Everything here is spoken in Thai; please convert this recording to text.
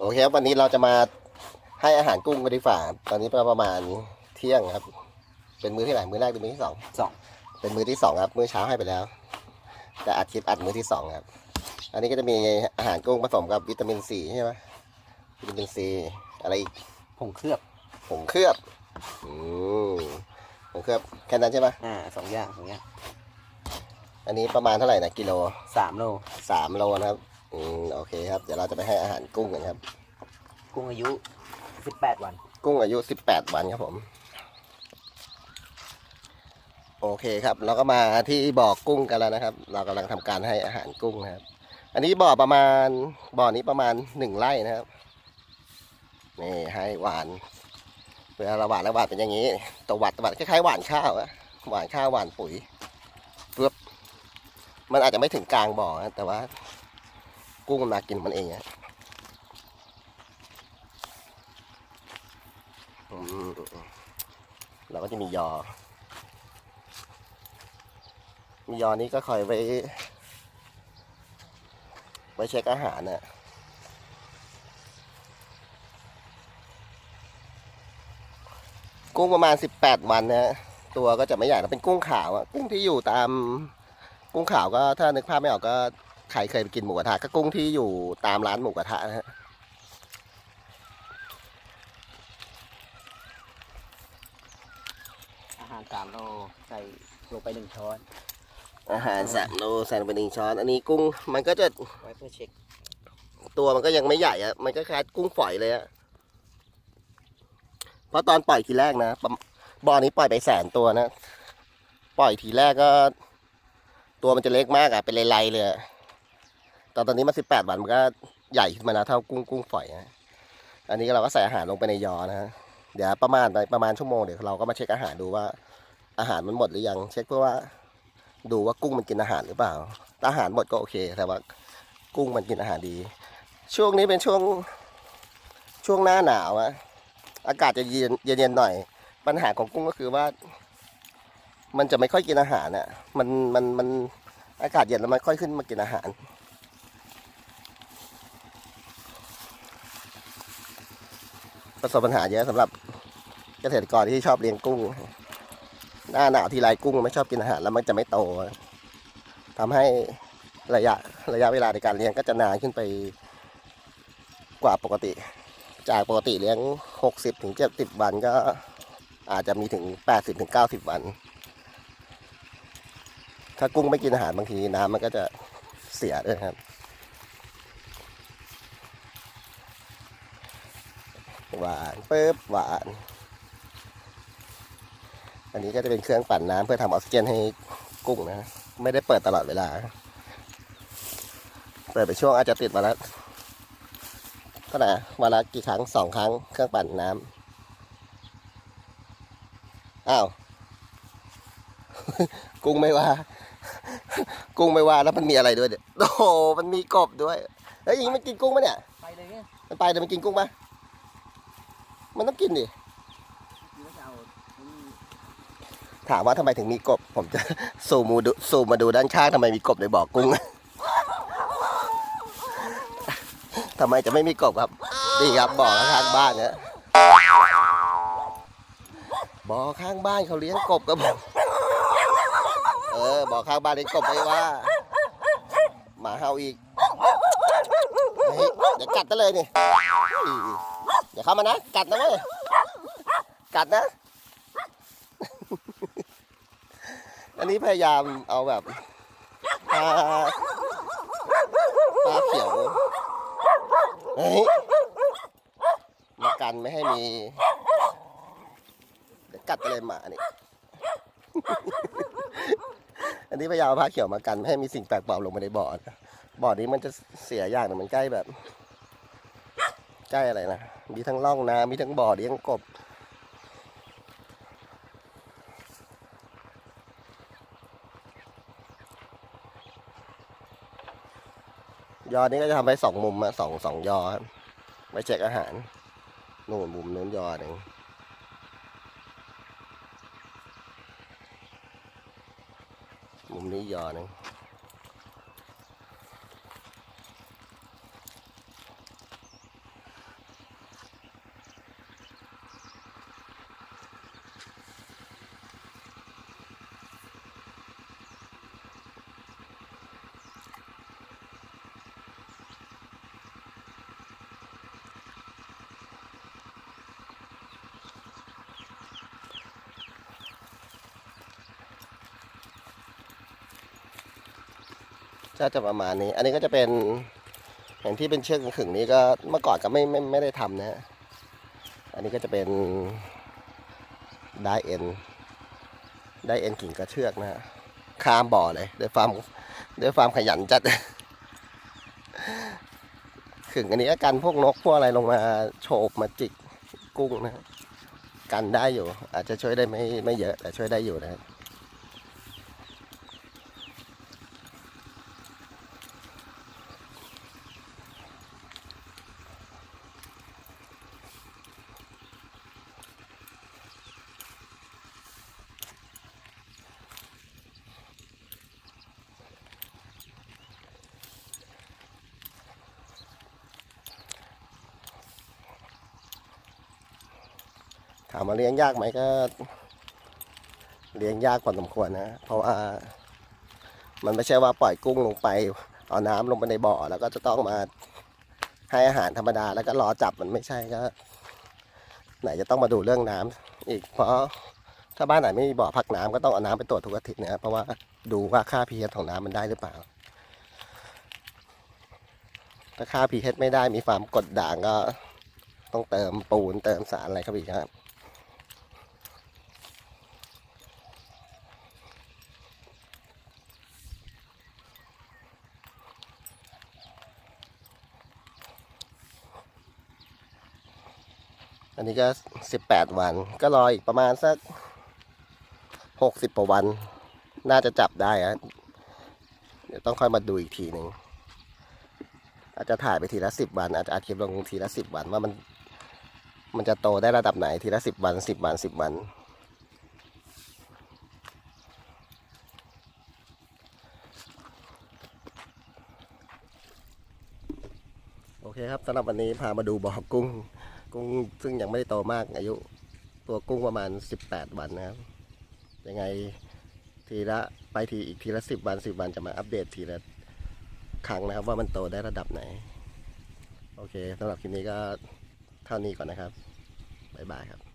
โอเคครับวันนี้เราจะมาให้อาหารกุ้งกันดีฝ่าตอนนี้ประมาณเที่ยงครับ เป็นมื้อที่ไหนมื้อแรกหรือมื้อที่สองสองเป็นมื้อที่สองครับมื้อเช้าให้ไปแล้ว แต่อัดคลิปอัดมื้อที่สองครับ อันนี้ก็จะมีอาหารกุ้งผสมกับวิตามินซีใช่ไหมวิตามินซีอะไรอีกผงเคลือบผงเคลือบอืมผงเคลือบแค่นั้นใช่ไหมอ่าสองอย่างสองอย่างอันนี้ประมาณเท่าไหร่นะกิโลสามโลสามโลนะครับ อืมโอเคครับ เดี๋ยวเราจะไปให้อาหารกุ้งกันครับ กุ้งอายุสิบแปดวัน กุ้งอายุ 18 วันครับผม โอเคครับ เราก็มาที่บ่อกุ้งกันแล้วนะครับ เรากำลังทำการให้อาหารกุ้งนะครับ อันนี้บ่อประมาณบ่อนี้ประมาณหนึ่งไร่นะครับนี่ให้หวานเวลาเราหวานแล้วหวานเป็นอย่างนี้ตวัดตวัดคล้ายๆหวานข้าวอะหวานข้าวหวานปุ๋ยปึ๊บมันอาจจะไม่ถึงกลางบ่อนะแต่ว่า กุ้งมันมากินมันเองอะเราก็จะมียอ มียอนี้ก็คอยไว้ไว้เช็คอาหารน่ะกุ้งประมาณสิบแปดวันนะฮะตัวก็จะไม่ใหญ่นะเป็นกุ้งขาวอะกุ้งที่อยู่ตามกุ้งขาวก็ถ้านึกภาพไม่ออกก็ ใครเคยไปกินหมูกระทะก็กุ้งที่อยู่ตามร้านหมูกระทะนะฮะอาหารสามโลใส่ลงไปหนึ่งช้อน อาหารสามโลใส่ลงไปหนึ่งช้อน อันนี้กุ้งมันก็จะไว้เพื่อเช็คตัวมันก็ยังไม่ใหญ่อะมันก็คล้ายกุ้งฝอยเลยอะเพราะตอนปล่อยทีแรกนะประมาณบ่อนี้ปล่อยไปแสนตัวนะ ปล่อยทีแรกก็ ตัวมันจะเล็กมากอะเป็นลายๆเลยอะ ตอนตอนนี้มาสิบแปดวันมันก็ใหญ่ขึ้นมาแล้วเท่ากุ้งกุ้งฝอยนะอันนี้เราก็ใส่อาหารลงไปในยอนะฮะเดี๋ยวประมาณประมาณชั่วโมงเดี๋ยวเราก็มาเช็คอาหารดูว่า อาหารมันหมดหรือยัง เช็คเพื่อว่า ดูว่ากุ้งมันกินอาหารหรือเปล่าถ้าอาหารหมดก็โอเค แต่ว่ากุ้งมันกินอาหารดี ช่วงนี้เป็นช่วงช่วงหน้าหนาวอะอากาศจะเย็นเย็นหน่อย ปัญหาของกุ้งก็คือว่า มันจะไม่ค่อยกินอาหารอะมันมันมันอากาศเย็นแล้วมันค่อยขึ้นมากินอาหาร ประสบปัญหาเยอะสำหรับเกษตรกรที่ชอบเลี้ยงกุ้ง หน้าหนาวทีไรกุ้งไม่ชอบกินอาหารแล้วมันจะไม่โตทำให้ระยะระยะเวลาในการเลี้ยงก็จะนานขึ้นไปกว่าปกติ จากปกติเลี้ยง 60ถึง70วันก็อาจจะมีถึง 80ถึง90วัน ถ้ากุ้งไม่กินอาหารบางทีน้ำมันก็จะเสียด้วยครับ หวานปึ๊บหวาน อันนี้ก็จะเป็นเครื่องปั่นน้ำเพื่อทำออกซิเจนให้กุ้งนะ ไม่ได้เปิดตลอดเวลา เปิดไปช่วงอาจจะติดมาแล้วเท่าไหร่อะวันละกี่ครั้งสองครั้งเครื่องปั่นน้ำอ้าว กุ้งไม่ว่า กุ้งไม่ว่าแล้วมันมีอะไรด้วยเนี่ยโอ้โหมันมีกบด้วย เฮ้ยอยางนี้มันกินกุ้งปะเนี่ย ไปเลยเนี่ยมันไปแต่มันกินกุ้งปะ มันต้องกินดินี่ก็จะเอาอืมถามว่าทำไมถึงมีกบ ผมจะซูมมาดูซูมมาดูด้านข้างทำไมมีกบในบ่อกุ้ง ทำไมจะไม่มีกบครับ นี่ครับบ่อข้างบ้านเนี่ยบ่อข้างบ้านเขาเลี้ยงกบครับผมเออบ่อข้างบ้านเลี้ยงกบไม่ว่า หมาเห่าอีกเฮ้ยเดี๋ยวกัดซะเลยนี่ อย่าเข้ามานะ กัดนะเว้ย กัดนะ อันนี้พยายามเอาแบบปลาปลาเขียวเฮ้ยมากันไม่ให้มีเดี๋ยวกัดไปเลยหมานี่ อันนี้พยายามเอาผ้าเขียวมากันไม่ให้มีสิ่งแปลกปลอมลงไปในบ่อบ่อนี้มันจะเสียอย่างหนึงมันใกล้แบบ ใกล้อะไรนะมีทั้งร่องน้ำมีทั้งบ่อเลี้ยงกบยอนี้ก็จะทำไว้สองมุมอะสองสองยอครับไว้เช็คอาหารนู่นมุมนู้นยอหนึ่งมุมนี้ยอหนึ่ง ก็จะประมาณนี้ อันนี้ก็จะเป็นอย่างที่เป็นเชือกขึงนี้ก็เมื่อก่อนก็ไม่ไม่ไม่ได้ทำนะฮะอันนี้ก็จะเป็นได้เอ็นได้เอ็นกิ่งกระเชือกนะฮะข้ามบ่อเลยด้วยความด้วยความขยันจัดขึงอันนี้ก็กันพวกนกพวกอะไรลงมาโฉบมาจิกกุ้งนะฮะกันได้อยู่ อาจจะช่วยได้ไม่ไม่เยอะแต่ช่วยได้อยู่นะ ถามว่าเลี้ยงยากไหมก็ เลี้ยงยากพอสมควรนะ เพราะว่ามันไม่ใช่ว่าปล่อยกุ้งลงไป เอาน้ำลงไปในบ่อ แล้วก็จะต้องมาให้อาหารธรรมดา แล้วก็รอจับมันไม่ใช่ก็ ไหนจะต้องมาดูเรื่องน้ำอีกเพราะถ้าบ้านไหนไม่มีบ่อพักน้ำก็ต้องเอาน้ำไปตรวจทุกอาทิตย์นะครับเพราะว่าดูว่าค่า pH ของน้ำมันได้หรือเปล่า ถ้าค่า pH ไม่ได้มีความกดด่างก็ ต้องเติมปูนเติมสารอะไรเข้าไปอีกครับ อันนี้ก็สิบแปดวัน ก็รออีกประมาณสักหกสิบกว่าวัน น่าจะจับได้อะเดี๋ยวต้องค่อยมาดูอีกทีหนึ่งอาจจะถ่ายไปทีละสิบวัน อาจจะอัดคลิปลงทีละสิบวันว่ามัน มันจะโตได้ระดับไหนทีละสิบวันสิบวันสิบวัน โอเคครับสำหรับวันนี้พามาดูบ่อกุ้ง กุ้งซึ่งยังไม่ได้โตมากอายุ ตัวกุ้งประมาณ 18 วันนะครับ ยังไงทีละไปทีอีกทีละ 10 วัน 10 วันจะมาอัปเดตทีละครั้งนะครับ ว่ามันโตได้ระดับไหน โอเคสำหรับคลิปนี้ก็เท่านี้ก่อนนะครับ บ๊ายบายครับ